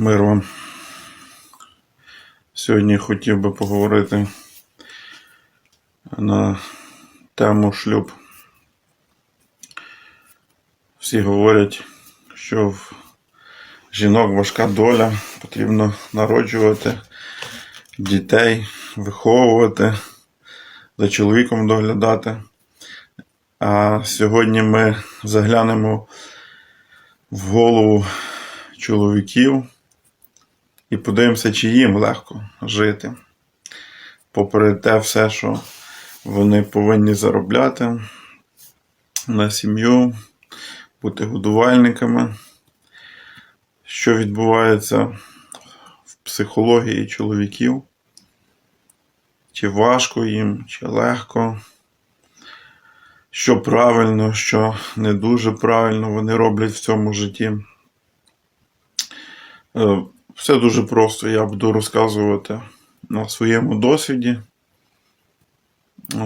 Мир вам. Сьогодні хотів би поговорити на тему шлюб. Всі говорять, що в жінок важка доля, потрібно народжувати дітей, виховувати, за чоловіком доглядати. А сьогодні ми заглянемо в голову чоловіків і подивимося, чи їм легко жити. Попри те все, що вони повинні заробляти на сім'ю, бути годувальниками, що відбувається в психології чоловіків, чи важко їм, чи легко. Що правильно, що не дуже правильно вони роблять в цьому житті. Е, Все дуже просто. Я буду розказувати на своєму досвіді.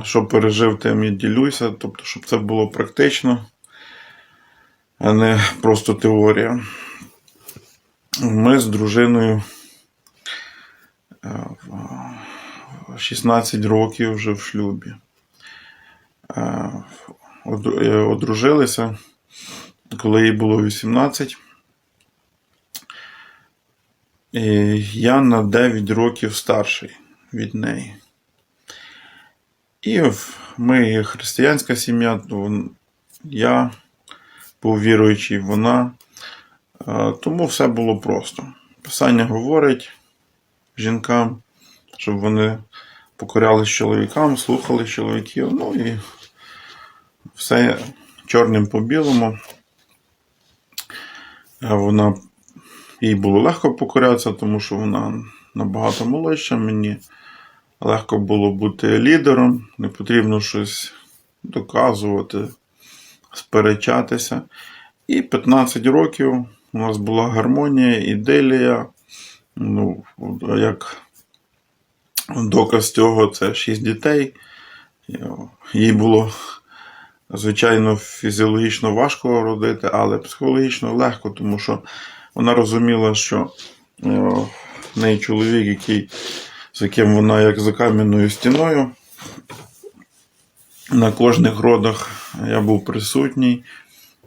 Що пережив, тим і ділюся, тобто, щоб це було практично, а не просто теорія. Ми з дружиною е, 16 років вже в шлюбі. Е, е, Одружилися, коли їй було 18. І я на 9 років старший від неї. І ми християнська сім'я, я був віруючий, вона. Е, Тому все було просто. Писання говорить жінкам, щоб вони покорялись чоловікам, слухали чоловіків, ну і все чорним по білому. Е, Вона їй було легко покорятися, тому що вона набагато молодша мені. Легко було бути лідером, не потрібно щось доказувати, сперечатися. І 15 років у нас була гармонія, іделія. Ну, як доказ цього, це 6 дітей. Їй було, звичайно, фізіологічно важко родити, але психологічно легко, тому що вона розуміла, що е, в неї чоловік, який, з яким вона як за кам'яною стіною. На кожних родах я був присутній.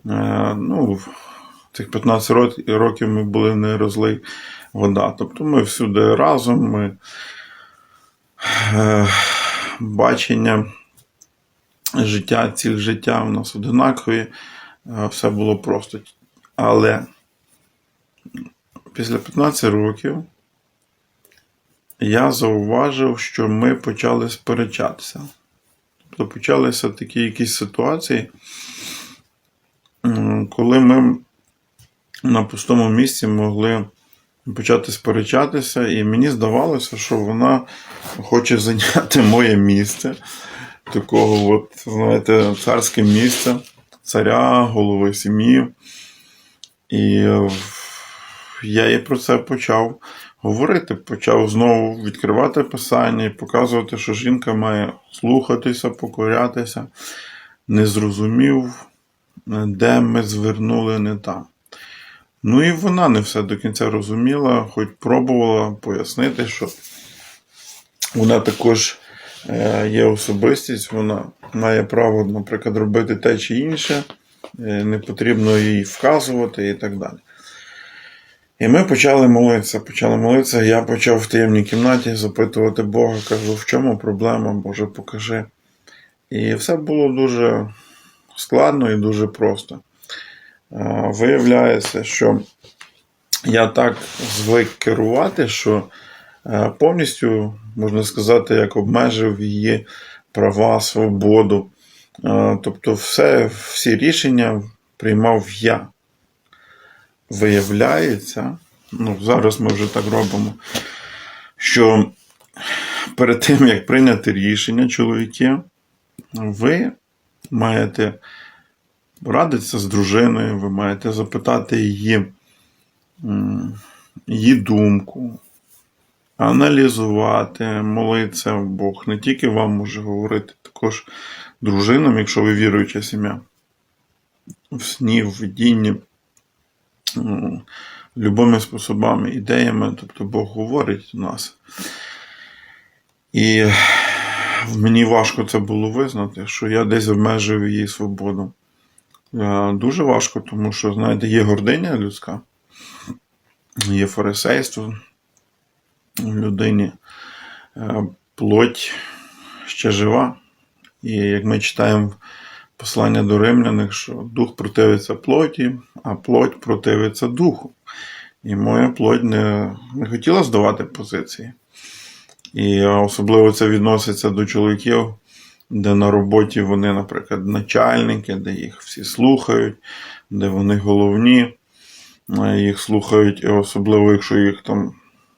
Е, Ну, цих 15 років ми були не розлий вода. Тобто ми всюди разом, ми е, бачення життя, ціль життя у нас однакові, е, все було просто. Але після 15 років я зауважив, що ми почали сперечатися. Тобто почалися такі якісь ситуації, коли ми на пустому місці могли почати сперечатися, і мені здавалося, що вона хоче зайняти моє місце, такого, от, знаєте, царське місце, царя, голови сім'ї. І е, я їй про це почав говорити, почав знову відкривати писання і показувати, що жінка має слухатися, покорятися, не зрозумів, де ми звернули не там. Ну і вона не все до кінця розуміла, хоч пробувала пояснити, що вона також е, є особистість, вона має право, наприклад, робити те чи інше, е, не потрібно їй вказувати і так далі. І ми почали молитися, почали молитися. Я почав в таємній кімнаті запитувати Бога, кажу, в чому проблема, Боже, покажи. І все було дуже складно і дуже просто. Виявляється, що я так звик керувати, що повністю, можна сказати, як обмежив її права, свободу. Тобто, все, всі рішення приймав я. Виявляється, ну, зараз ми вже так робимо, що перед тим, як прийняти рішення, чоловіки, ви маєте радитися з дружиною, ви маєте запитати її, її думку, аналізувати, молитися. Бог не тільки вам може говорити, також дружинам, якщо ви віруюча сім'я, в сні, в видінні. М, любими способами, ідеями, тобто Бог говорить до нас. І мені важко це було визнати, що я десь обмежив її свободу. Е, Дуже важко, тому що, знаєте, є гординя людська, є фарисейство в людині, Е, плоть ще жива. І як ми читаємо послання до римляних, що дух противиться плоті, а плоть противиться духу. І моя плоть не, не хотіла здавати позиції. І особливо це відноситься до чоловіків, де на роботі вони, наприклад, начальники, де їх всі слухають, де вони головні, е, їх слухають, і особливо, якщо їх там,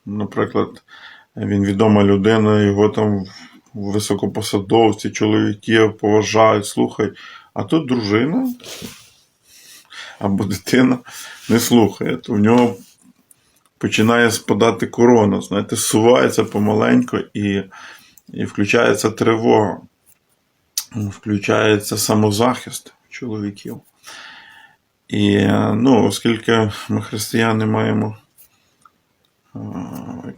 наприклад, він відома людина, його там високопосадовці, чоловіки поважають, слухають. А тут дружина або дитина не слухає, то в нього починає спадати корона, знаєте, сувається помаленько і, і включається тривога, включається самозахист чоловіків. І ну, оскільки ми християни маємо,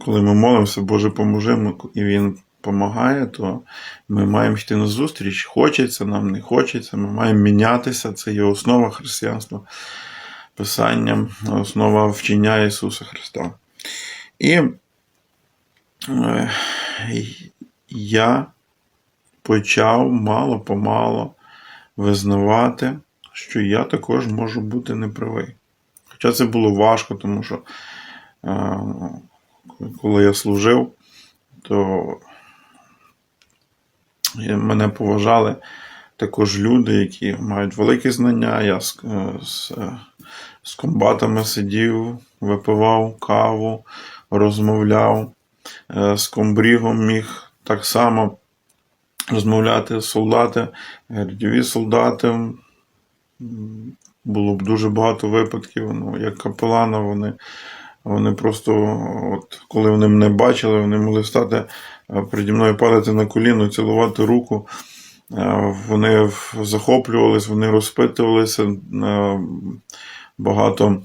коли ми молимося, Боже поможи, і Він допомагає, то ми маємо йти на зустріч. Хочеться нам, не хочеться, ми маємо мінятися. Це є основа християнства, Писання, основа вчення Ісуса Христа. І е, я почав мало помало визнавати, що я також можу бути неправий. Хоча це було важко, тому що е, коли я служив, то мене поважали також люди, які мають великі знання. Я з, е, з, е, з комбатами сидів, випивав каву, розмовляв. Е, З комбрігом міг так само розмовляти солдати, рядові солдати. Було б дуже багато випадків. Ну, як капелана, вони, вони просто, от, коли вони мене бачили, вони могли стати переді мною падати на коліно, цілувати руку. Вони захоплювались, вони розпитувалися. Багато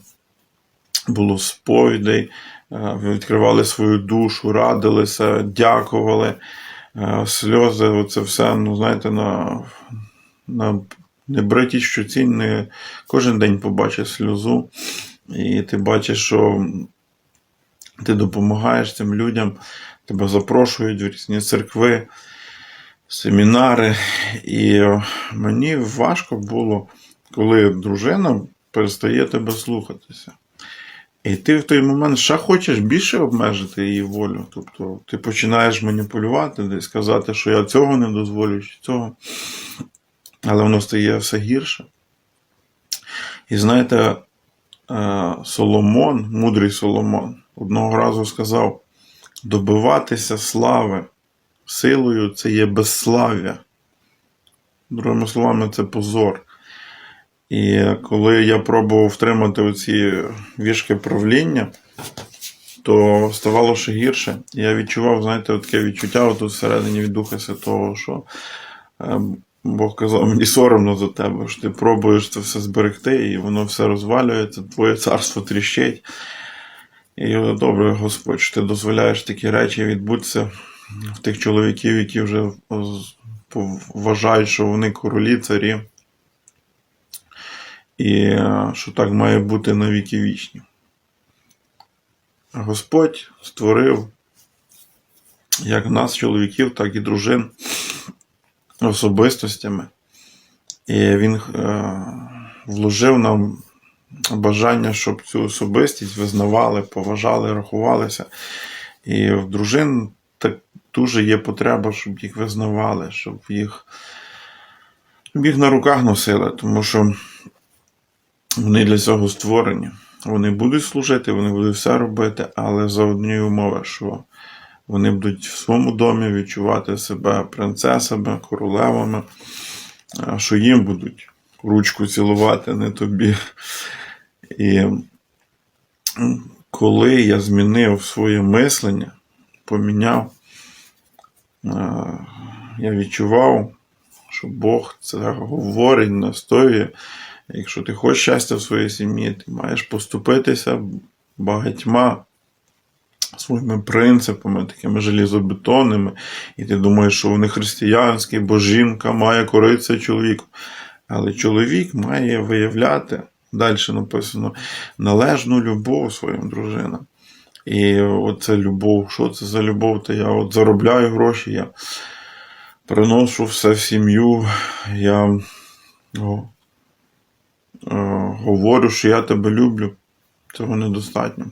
було сповідей, відкривали свою душу, радилися, дякували. Сльози, оце все, ну, знаєте, на, на небритій щоці не кожен день побачиш сльозу, і ти бачиш, що ти допомагаєш цим людям, тебе запрошують в різні церкви, семінари. І мені важко було, коли дружина перестає тебе слухатися. І ти в той момент ще хочеш більше обмежити її волю. Тобто ти починаєш маніпулювати, десь сказати, що я цього не дозволю, чи цього. Але воно стає все гірше. І знаєте, е, Соломон, мудрий Соломон, одного разу сказав: добиватися слави силою це є безслав'я. Другими словами, це позор. І коли я пробував втримати оці вішки правління, то ставало ще гірше. Я відчував, знаєте, таке відчуття отут всередині від Духа Святого, що е, Бог казав, мені соромно за тебе, що ти пробуєш це все зберегти, і воно все розвалюється, твоє царство тріщить. І добре, Господь, що ти дозволяєш такі речі відбутися в тих чоловіків, які вже вважають, що вони королі, царі. І е, що так має бути на віки вічні. Господь створив як нас, чоловіків, так і дружин особистостями. І Він е, вложив нам бажання, щоб цю особистість визнавали, поважали, рахувалися. І в дружин так дуже є потреба, щоб їх визнавали, щоб їх, щоб їх на руках носили, тому що вони для цього створені. Вони будуть служити, вони будуть все робити, але за однієї умови, що вони будуть в своєму домі відчувати себе принцесами, королевами, що їм будуть ручку цілувати, не тобі. І коли я змінив своє мислення, поміняв, е, я відчував, що Бог це говорить, настоює. Якщо ти хочеш щастя в своїй сім'ї, ти маєш поступитися багатьма своїми принципами, такими желізобетонними, і ти думаєш, що вони християнські, бо жінка має коритися чоловіку. Але чоловік має виявляти, далі написано, належну любов своїм дружинам. І оце любов, що це за любов? То я от заробляю гроші, я приношу все в сім'ю, я о, е, говорю, що я тебе люблю. Цього недостатньо.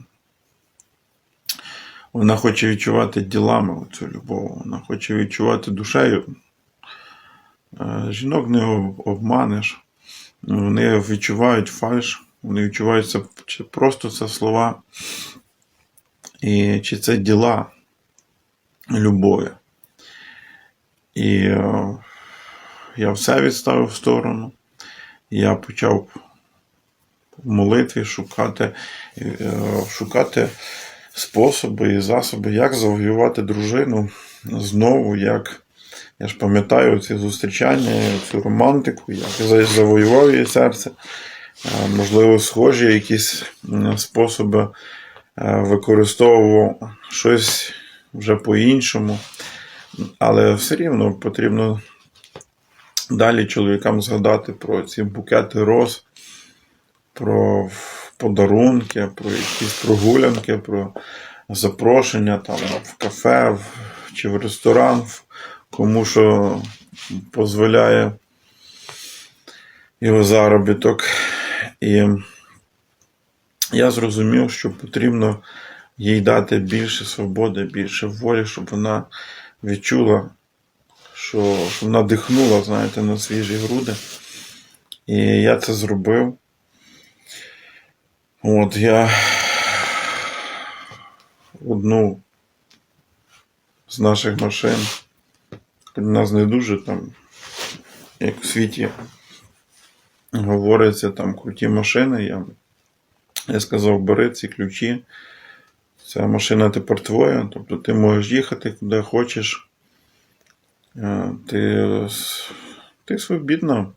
Вона хоче відчувати ділами цю любов, вона хоче відчувати душею. Е, Жінок не обманеш. Вони відчувають фальш, вони відчувають це, чи просто це слова, і чи це діла любові. І е, я все відставив в сторону. Я почав в молитві шукати, е, шукати способи і засоби, як завоювати дружину знову, як. Я ж пам'ятаю ці зустрічання, цю романтику, як завоював її серце. Е, Можливо, схожі якісь способи е, використовував щось вже по-іншому. Але все рівно потрібно далі чоловікам згадати про ці букети роз, про подарунки, про якісь прогулянки, про запрошення там, в кафе в, чи в ресторан, в- кому що дозволяє його заробіток. І я зрозумів, що потрібно їй дати більше свободи, більше волі, щоб вона відчула, що, що вона дихнула, знаєте, на свіжі груди. І я це зробив. От я одну з наших машин. Нас не дуже там, як в світі говориться, там круті машини. Я, я сказав, бери ці ключі. Ця машина тепер твоя, тобто ти можеш їхати куди хочеш. Е, Ти, ти свобідна.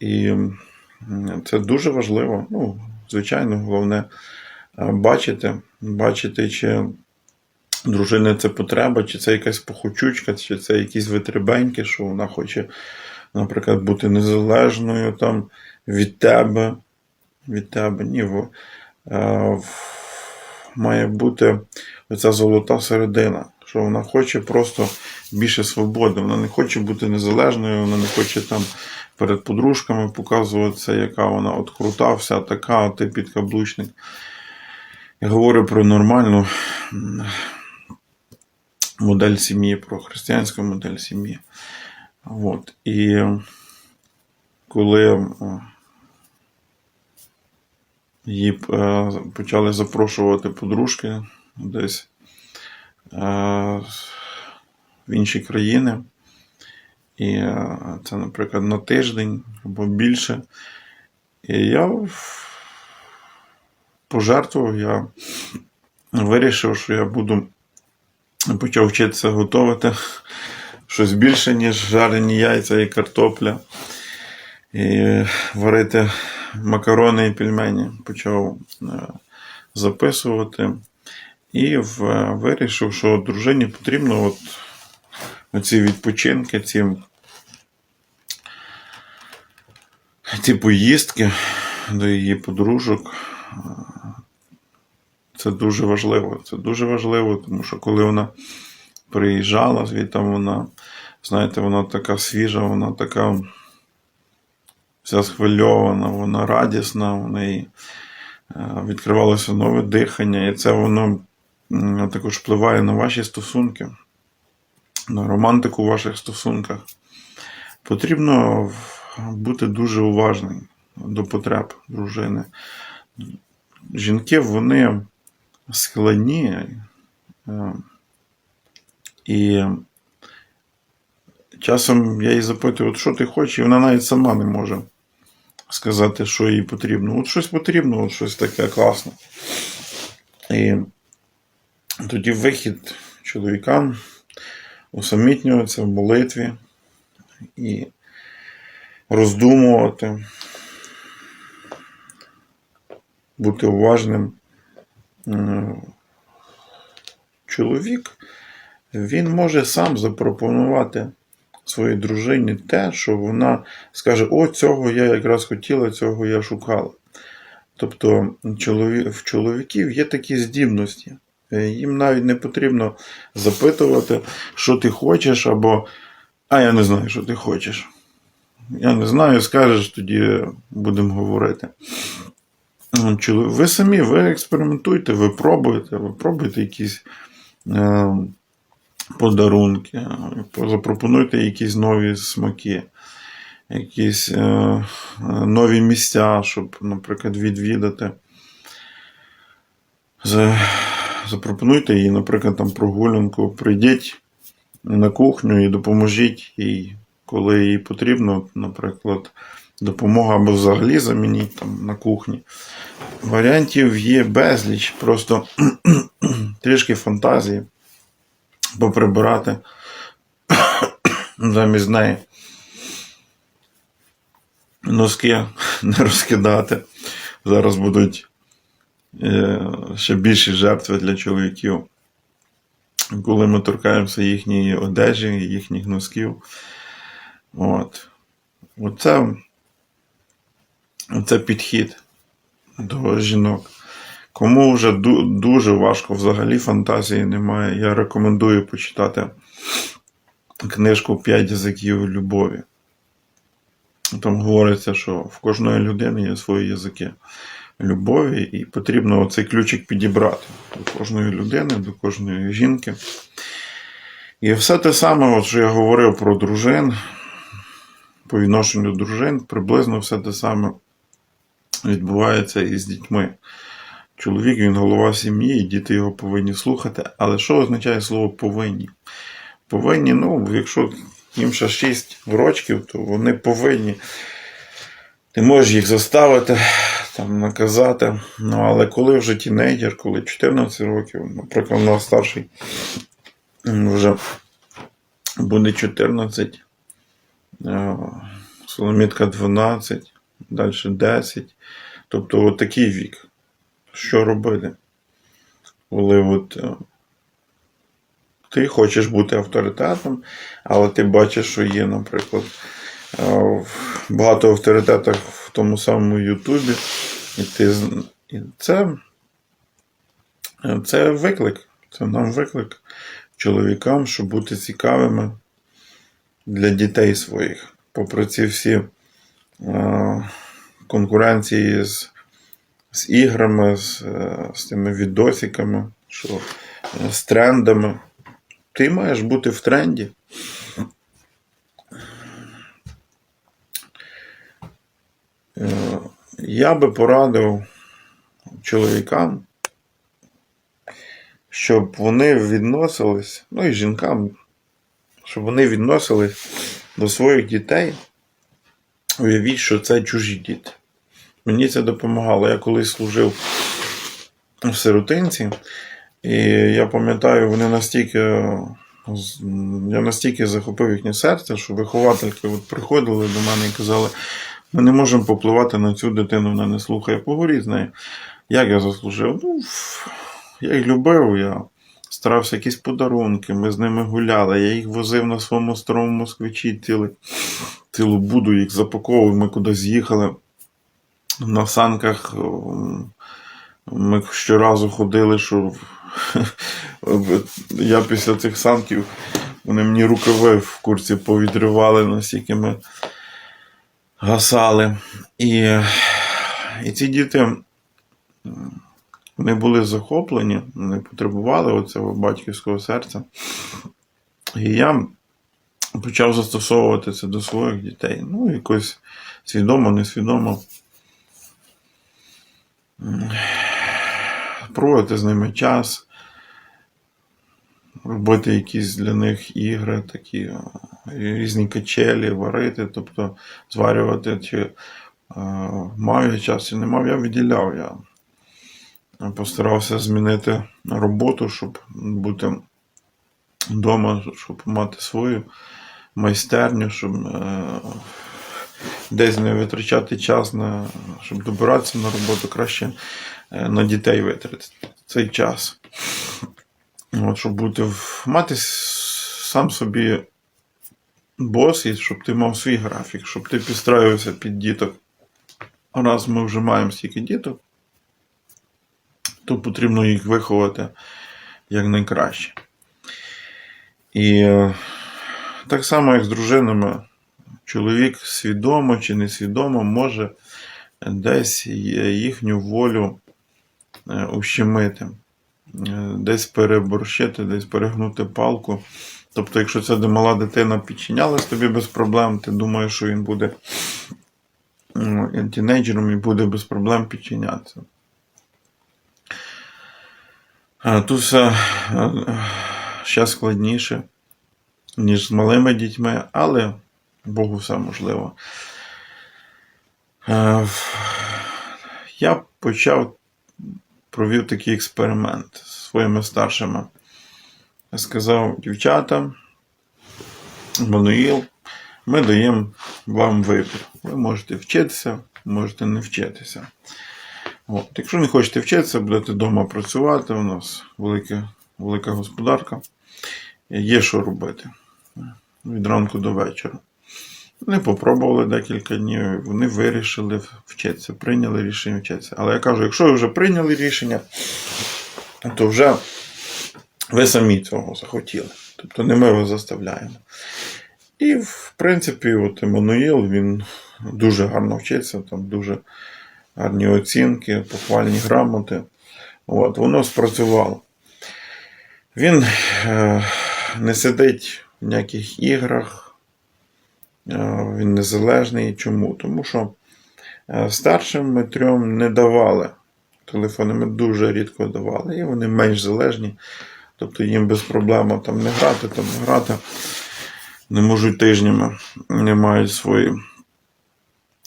І це дуже важливо. Ну, звичайно, головне е, бачити, бачити, чи дружини це потреба, чи це якась похочучка, чи це якісь витребеньки, що вона хоче, наприклад, бути незалежною там, від тебе. Від тебе. Ні, е, в- має бути оця золота середина, що вона хоче просто більше свободи. Вона не хоче бути незалежною, вона не хоче там перед подружками показуватися, яка вона от крута, вся така, ти підкаблучник. Я говорю про нормальну модель сім'ї, про християнську модель сім'ї. От. І коли е, її е, почали запрошувати подружки десь е, в інші країни. І це, наприклад, на тиждень або більше. І я пожертвував, я вирішив, що я буду почав вчитися готувати щось більше, ніж жарені яйця і картопля. І варити макарони і пельмені. Почав е, записувати. І вирішив, що дружині потрібно от оці відпочинки, ці, ці поїздки до її подружок. Це дуже важливо. Це дуже важливо, тому що коли вона приїжджала, звідти вона, знаєте, вона така свіжа, вона така вся схвильована, вона радісна, у неї е, відкривалося нове дихання, і це воно також впливає на ваші стосунки, на романтику в ваших стосунках. Потрібно бути дуже уважним до потреб дружини. Жінки, вони е, І часом я її запитую, от що ти хочеш, і вона навіть сама не може сказати, що їй потрібно. От щось потрібно, от щось таке класне. І тоді вихід чоловікам усамітнюватися в молитві і роздумувати. бути уважним чоловік, він може сам запропонувати своїй дружині те, що вона скаже: О, цього я якраз хотіла, цього я шукала. Тобто в чоловіків є такі здібності. Е, Їм навіть не потрібно запитувати, що ти хочеш, або а я не знаю, що ти хочеш. Я не знаю, скажеш, тоді будемо говорити. Ви самі, ви експериментуйте, ви пробуєте, ви пробуєте якісь е, подарунки, запропонуйте якісь нові смаки, якісь е, нові місця, щоб, наприклад, відвідати. Запропонуйте їй, наприклад, там прогулянку, прийдіть на кухню і допоможіть їй, коли їй потрібно, наприклад, допомога або взагалі замініть там на кухні. Варіантів є безліч, просто трішки фантазії поприбирати замість неї. Носки не розкидати. Зараз будуть е, ще більші жертви для чоловіків. Коли ми торкаємося їхньої одежі, їхніх носків. От. Оце, оце підхід до жінок. Кому вже дуже важко, взагалі фантазії немає, я рекомендую почитати книжку «П'ять язиків любові. Там говориться, що в кожної людини є свої язики любові, і потрібно оцей ключик підібрати до кожної людини, до кожної жінки. І все те саме, от, що я говорив про дружин, по відношенню дружин, приблизно все те саме відбувається і з дітьми. Чоловік він голова сім'ї, і діти його повинні слухати. Але що означає слово повинні? Повинні, ну, якщо їм ще 6 років, то вони повинні. Ти можеш їх заставити, там, наказати. Ну, але коли вже тінейджер, коли 14 років, наприклад, у нас старший вже буде 14, е, Соломітка 12, далі 10. Тобто от такий вік. Що робити? Коли от е, ти хочеш бути авторитетом, але ти бачиш, що є, наприклад, е, багато авторитетів в тому самому Ютубі, і ти і це, це виклик. Це нам виклик чоловікам, щоб бути цікавими для дітей своїх. Попри ці всі конкуренції з, з іграми, з, е, з тими відосиками, що, е, з трендами. Ти маєш бути в тренді. Е, Я би порадив чоловікам, щоб вони відносились, ну і жінкам, щоб вони відносились до своїх дітей. Уявіть, що це чужі діти. Мені це допомагало. Я колись служив в сиротинці, і я пам'ятаю, вони настільки. Я настільки захопив їхнє серце, що виховательки от приходили до мене і казали: ми не можемо попливати на цю дитину, вона не слухає, поговоріть з нею. Як я заслужив? Ну, я їх любив, я старався якісь подарунки, ми з ними гуляли, я їх возив на своєму старому москвичі цілий, цілу буду, їх запаковував, ми кудись їхали. На санках ми щоразу ходили, що я після цих санків вони мені рукави в курці повідривали, настільки ми гасали. І, і ці діти вони були захоплені, вони потребували оцього батьківського серця. І я почав застосовувати це до своїх дітей. Ну, якось свідомо, несвідомо. Проводити з ними час, робити якісь для них ігри, такі е, різні качелі, варити, тобто зварювати, чи е, мав я час, чи не мав, я виділяв. Я постарався змінити роботу, щоб бути вдома, щоб мати свою майстерню, щоб е, десь не витрачати час на щоб добиратися на роботу, краще е, на дітей витратити цей час. От, щоб бути мати сам собі бос, і щоб ти мав свій графік, щоб ти підстраювався під діток. Раз ми вже маємо стільки діток, то потрібно їх виховати якнайкраще. І е, так само, як з дружинами, чоловік свідомо чи несвідомо може десь їхню волю е, ущемити, е, десь переборщити, десь перегнути палку. Тобто, якщо це мала дитина підчинялась тобі без проблем, ти думаєш, що він буде м, тінейджером і буде без проблем підчинятися. Тут все е, ще складніше, ніж з малими дітьми, але Богу все можливо. Е, Я почав, провів такий експеримент зі своїми старшими. Я сказав, дівчата, Мануїл, ми даємо вам вибір. Ви можете вчитися, можете не вчитися. От. Якщо не хочете вчитися, будете вдома працювати, у нас велика, велика господарка. Є що робити від ранку до вечора. Вони попробували декілька днів, вони вирішили вчитися, прийняли рішення вчитися. Але я кажу, якщо ви вже прийняли рішення, то вже ви самі цього захотіли. Тобто не ми вас заставляємо. І, в принципі, от Еммануїл, він дуже гарно вчиться, там дуже гарні оцінки, похвальні грамоти. От, воно спрацювало. Він е, не сидить ніяких іграх, е, він незалежний. Чому? Тому що е, старшим ми трьом не давали телефони, ми дуже рідко давали, і вони менш залежні. Тобто їм без проблем там не грати, там не грати. Не можуть тижнями, не мають свої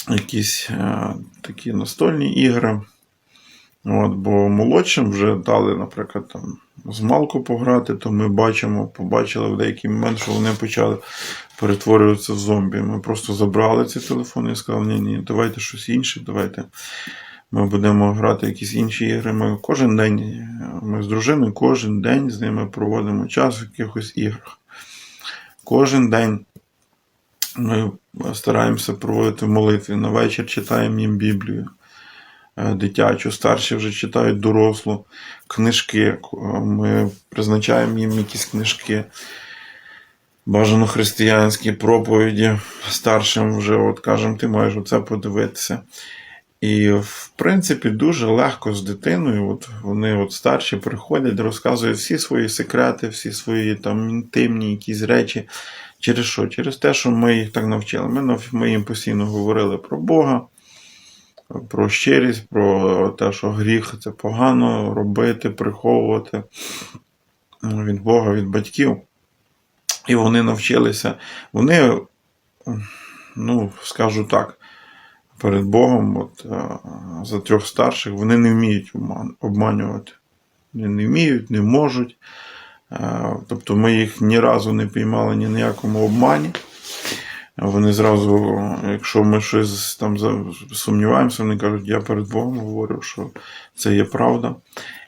якісь е, такі настольні ігри. От, бо молодшим вже дали, наприклад, там з малку пограти, то ми бачимо, побачили в деякий момент, що вони почали перетворюватися в зомбі. Ми просто забрали ці телефони і сказали, ні, ні, давайте щось інше, давайте ми будемо грати якісь інші ігри. Ми кожен день, ми з дружиною кожен день з ними проводимо час в якихось іграх. Кожен день ми стараємося проводити молитви. На вечір читаємо їм Біблію дитячу, старші вже читають дорослу, книжки. Е, Ми призначаємо їм якісь книжки. Бажано християнські проповіді старшим вже от кажемо, ти маєш оце подивитися. І, в принципі, дуже легко з дитиною. От вони от старші приходять, розказують всі свої секрети, всі свої там інтимні якісь речі. Через що? Через те, що ми їх так навчили. Ми, ми їм постійно говорили про Бога, про щирість, про те, що гріх це погано робити, приховувати від Бога, від батьків. І вони навчилися. Вони, ну, скажу так, перед Богом, от, е, за трьох старших, вони не вміють обманювати. Вони не вміють, не можуть. Е, Тобто ми їх ні разу не піймали ні на якому обмані. Вони зразу, якщо ми щось там сумніваємося, вони кажуть, я перед Богом говорю, що це є правда.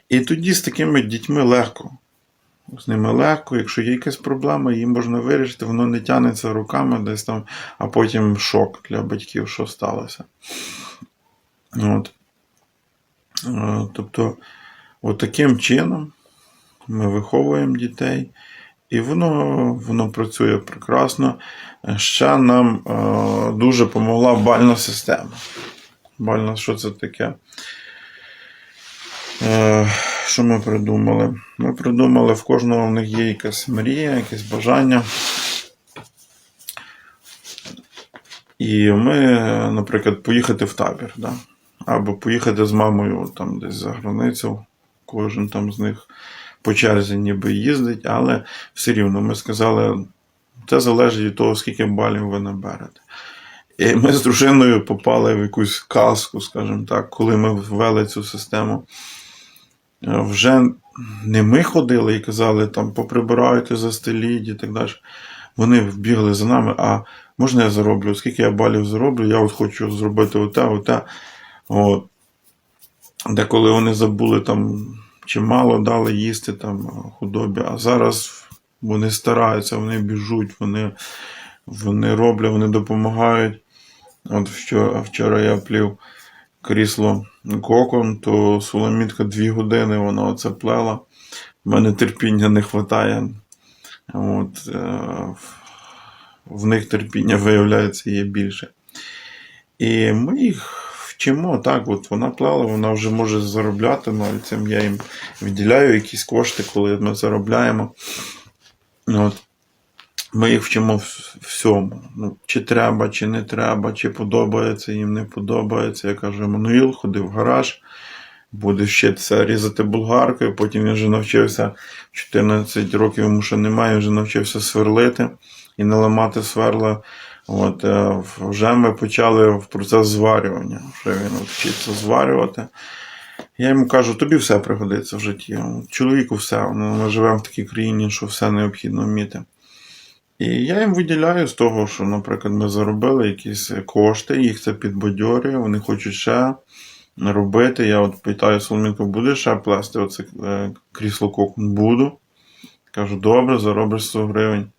І тоді з такими дітьми легко. З ними легко, якщо є якась проблема, її можна вирішити, воно не тягнеться руками десь там, а потім шок для батьків, що сталося. От. Е, Тобто, от таким чином ми виховуємо дітей, і воно, воно працює прекрасно. Ще нам е, дуже допомогла бальна система. Бальна, що це таке? Е, що ми придумали? Ми придумали, в кожного в них є якась мрія, якесь бажання. І ми, наприклад, поїхати в табір, да? або поїхати з мамою там десь за границю. Кожен там з них по черзі ніби їздить, але все рівно ми сказали, це залежить від того, скільки балів ви наберете. І ми з дружиною попали в якусь казку, скажімо так, коли ми ввели цю систему. Вже не ми ходили і казали, там поприбирайте, застеліть і так далі. Вони бігли за нами, а можна я зароблю, скільки я балів зароблю, я от хочу зробити оте, оте. От. Деколи вони забули там, чи мало дали їсти там худобі, а зараз вони стараються, вони біжуть, вони, вони роблять, вони допомагають. От вчора, вчора я плів крісло кокон, то Соломітка дві години вона оце плела. У мене терпіння не вистачає. От, е, в них терпіння, виявляється, є більше. І ми їх вчимо так, от вона плела, вона вже може заробляти навіть цим. Я їм виділяю якісь кошти, коли ми заробляємо. От. Ми їх вчимо всьому. Ну, чи треба, чи не треба, чи подобається, їм не подобається. Я кажу, Еммануїл, ходи в гараж, буде вчитися різати болгаркою. Потім він вже навчився 14 років, йому ще немає, вже навчився сверлити і не ламати сверла. От, е, вже ми почали процес зварювання. Вже він вчиться зварювати. Я йому кажу, тобі все пригодиться в житті. Чоловіку все. Ми живемо в такій країні, що все необхідно вміти. І я їм виділяю з того, що, наприклад, ми заробили якісь кошти, їх це підбадьорює, вони хочуть ще робити. Я от питаю Соломінку, будеш ще плести оце е, крісло кокон? Буду. Кажу, добре, заробиш 100 гривень.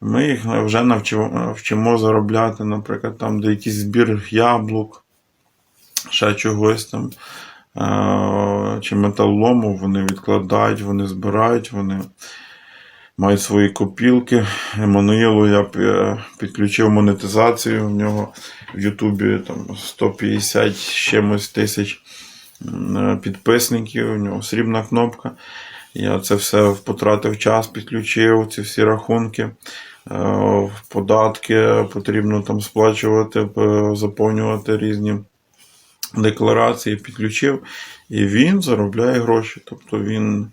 Ми їх вже навчимо, вчимо заробляти, наприклад, там, де якийсь збір яблук, ще чогось там, е, чи металолому, вони відкладають, вони збирають, вони мають свої копілки. Еммануїлу я підключив монетизацію. В нього в Ютубі там 150 чимось тисяч е, підписників, у нього срібна кнопка. Я це все потратив час, підключив ці всі рахунки. Е, Податки потрібно там сплачувати, е, заповнювати різні декларації, підключив, і він заробляє гроші. Тобто він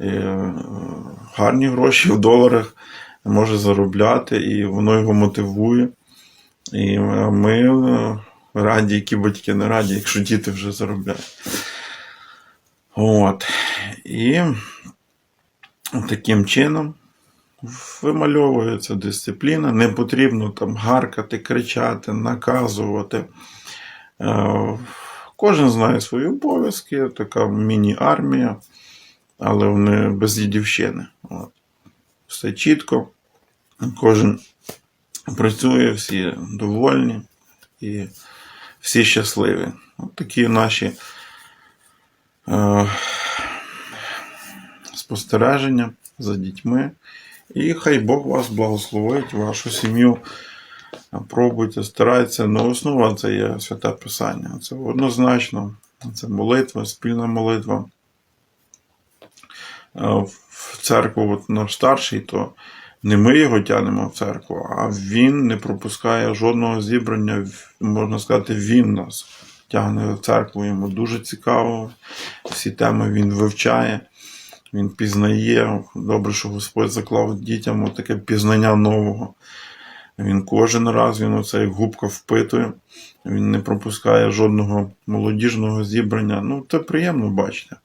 е, гарні гроші в доларах може заробляти, і воно його мотивує. І ми раді, які батьки не раді, якщо діти вже заробляють. От. І таким чином вимальовується дисципліна. Не потрібно там гаркати, кричати, наказувати. Е, Кожен знає свої обов'язки, така міні-армія, але вони без дідівщини. От. Все чітко, кожен працює, всі довольні і всі щасливі. От такі наші е, спостереження за дітьми. І хай Бог вас благословить, вашу сім'ю. Пробуйте, старайтеся. Ну, основа це є святе Писання. Це однозначно. Це молитва, спільна молитва. Е, В церкву от наш старший, то не ми його тягнемо в церкву, а він не пропускає жодного зібрання. Можна сказати, він нас тягне в церкву. Йому дуже цікаво. Всі теми він вивчає, він пізнає. Добре, що Господь заклав дітям таке пізнання нового. Він кожен раз він оце як губка впитує, він не пропускає жодного молодіжного зібрання. Ну, це приємно бачити,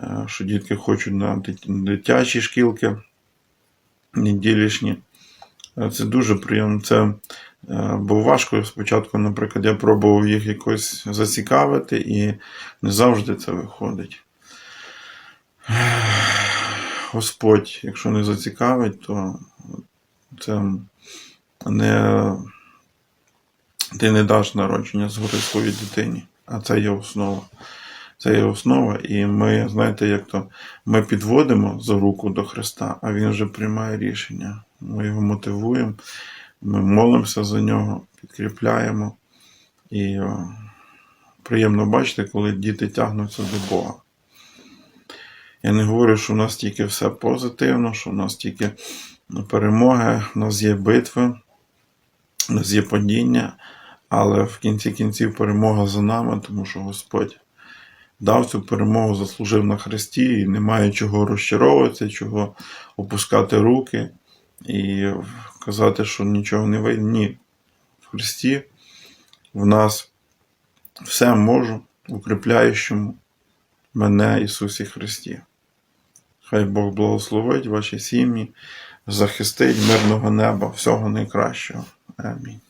е, що дітки хочуть на дитячі шкілки неділішні. Е, Це дуже приємно. Це е, бо важко спочатку, наприклад, я пробував їх якось зацікавити, і не завжди це виходить. Господь, якщо не зацікавить, то це не, ти не даш народження згори своїй дитині. А це є основа. Це є основа, і ми, знаєте, як то ми підводимо за руку до Христа, а Він вже приймає рішення. Ми його мотивуємо, ми молимося за нього, підкріпляємо. І приємно бачити, коли діти тягнуться до Бога. Я не говорю, що у нас тільки все позитивно, що у нас тільки перемоги, у нас є битви, у нас є падіння, але в кінці кінців перемога за нами, тому що Господь дав цю перемогу, заслужив на Христі, і немає чого розчаровуватися, чого опускати руки і казати, що нічого не вийде. Ні. В Христі в нас все можу, укріпляючому мене Ісусі Христі. Хай Бог благословить ваші сім'ї, захистить мирного неба, всього найкращого. Амінь.